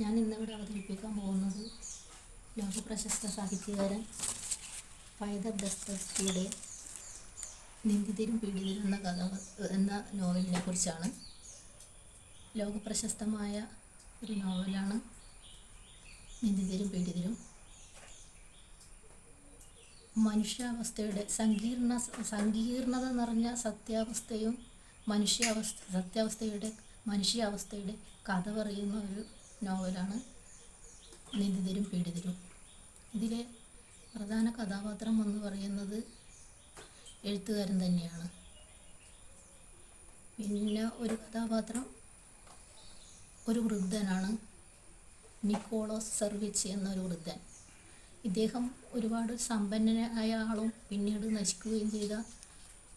ഞാൻ ഇന്നിവിടെ അവതരിപ്പിക്കാൻ പോകുന്നത് ലോകപ്രശസ്ത സാഹിത്യകാരൻ ഫൈദർ ദസ്തസ്കിയുടെ നിന്ദിതരും പീഡിതരും എന്ന കഥ എന്ന നോവലിനെ കുറിച്ചാണ്. ലോകപ്രശസ്തമായ ഒരു നോവലാണ് നിന്ദിതരും പീഡിതരും. മനുഷ്യാവസ്ഥയുടെ സങ്കീർണ സങ്കീർണത നിറഞ്ഞ സത്യാവസ്ഥയും മനുഷ്യാവസ്ഥ സത്യാവസ്ഥയുടെ മനുഷ്യാവസ്ഥയുടെ കഥ പറയുന്ന ഒരു നോവലാണ് നിന്ദിതരും പീഡിതരും. ഇതിലെ പ്രധാന കഥാപാത്രം എന്ന് പറയുന്നത് എഴുത്തുകാരൻ തന്നെയാണ്. പിന്നെ ഒരു കഥാപാത്രം ഒരു വൃദ്ധനാണ്. നിക്കോളോസ് സർവിച്ച് എന്നൊരു വൃദ്ധൻ. ഇദ്ദേഹം ഒരുപാട് സമ്പന്നനായ ആളും പിന്നീട് നശിക്കുകയും ചെയ്ത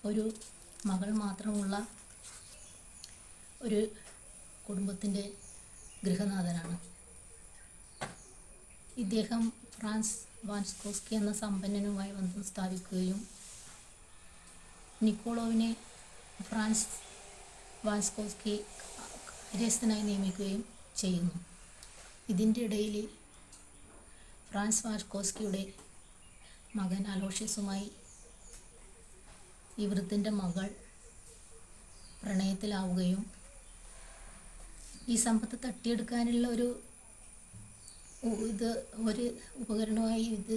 ഒരു മകൾ മാത്രമുള്ള ഒരു കുടുംബത്തിന്റെ ഗൃഹനാഥനാണ്. ഇദ്ദേഹം ഫ്രാൻസ് വാൻസ്കോസ്കി എന്ന സമ്പന്നനുമായി ബന്ധം സ്ഥാപിക്കുകയും നിക്കോളോവിനെ ഫ്രാൻസ് വാൻസ്കോസ്കി കാര്യസ്ഥനായി നിയമിക്കുകയും ചെയ്യുന്നു. ഇതിന്റെ ഇടയിൽ ഫ്രാൻസ് വാൻസ്കോസ്കിയുടെ മകൻ അലോഷ്യസുമായി ഈ വൃത്തിന്റെ മകൾ പ്രണയത്തിലാവുകയും ഈ സമ്പത്ത് തട്ടിയെടുക്കാനുള്ള ഒരു ഇത് ഒരു ഉപകരണമായി ഇത്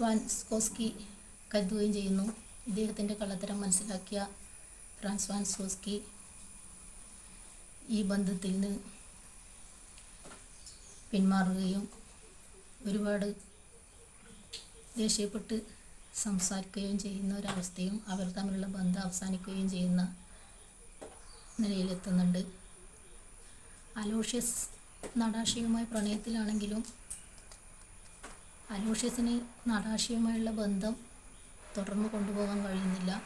വാൻസ്കോസ്കി കരുതുകയും ചെയ്യുന്നു. ഇദ്ദേഹത്തിന്റെ കള്ളത്തരം മനസ്സിലാക്കിയ ഫ്രാൻസ് വാൻസ്കോസ്കി ഈ ബന്ധത്തിൽ നിന്ന് പിന്മാറുകയും ഒരുപാട് ദേഷ്യപ്പെട്ട് സംസാരിക്കുകയും ചെയ്യുന്ന ഒരവസ്ഥയും അവർ തമ്മിലുള്ള ബന്ധം അവസാനിക്കുകയും ചെയ്യുന്ന നിലയിലെത്തുന്നുണ്ട്. അലോഷ്യസ് നടാശയുമായി പ്രണയത്തിലാണെങ്കിലും അലോഷ്യസിന് നടാശയുമായുള്ള ബന്ധം തുടർന്ന് കൊണ്ടുപോകാൻ കഴിയുന്നില്ല.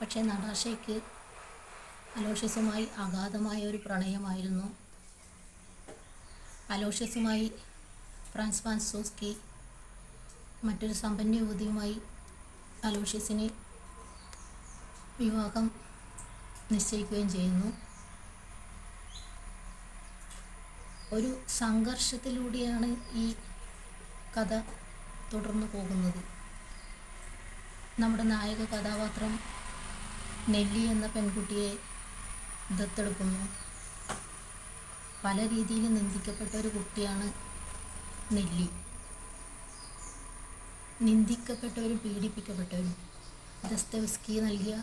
പക്ഷേ നടാശയ്ക്ക് അലോഷ്യസുമായി അഗാധമായ ഒരു പ്രണയമായിരുന്നു. അലോഷ്യസുമായി ഫ്രാൻസ് ഫാൻസോസ്കി മറ്റൊരു സമ്പന്ന യുവതിയുമായി അലോഷ്യസിന് വിവാഹം നിശ്ചയിക്കുകയും ചെയ്യുന്നു. ഒരു സംഘർഷത്തിലൂടെയാണ് ഈ കഥ തുടർന്നു പോകുന്നത്. നമ്മുടെ നായക കഥാപാത്രം നെല്ലി എന്ന പെൺകുട്ടിയെ ദത്തെടുക്കുന്നു. പല രീതിയിൽ നിന്ദിക്കപ്പെട്ട ഒരു കുട്ടിയാണ് നെല്ലി. നിന്ദിക്കപ്പെട്ടവരും പീഡിപ്പിക്കപ്പെട്ടവരും ദസ്തവസ്കി നൽകിയ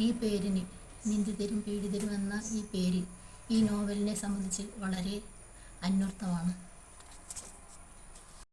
ഈ പേരിന് നിന്ദിതരും പീഡിതരും എന്ന ഈ പേര് ഈ നോവലിനെ സംബന്ധിച്ച് വളരെ അന്വർത്ഥമാണ്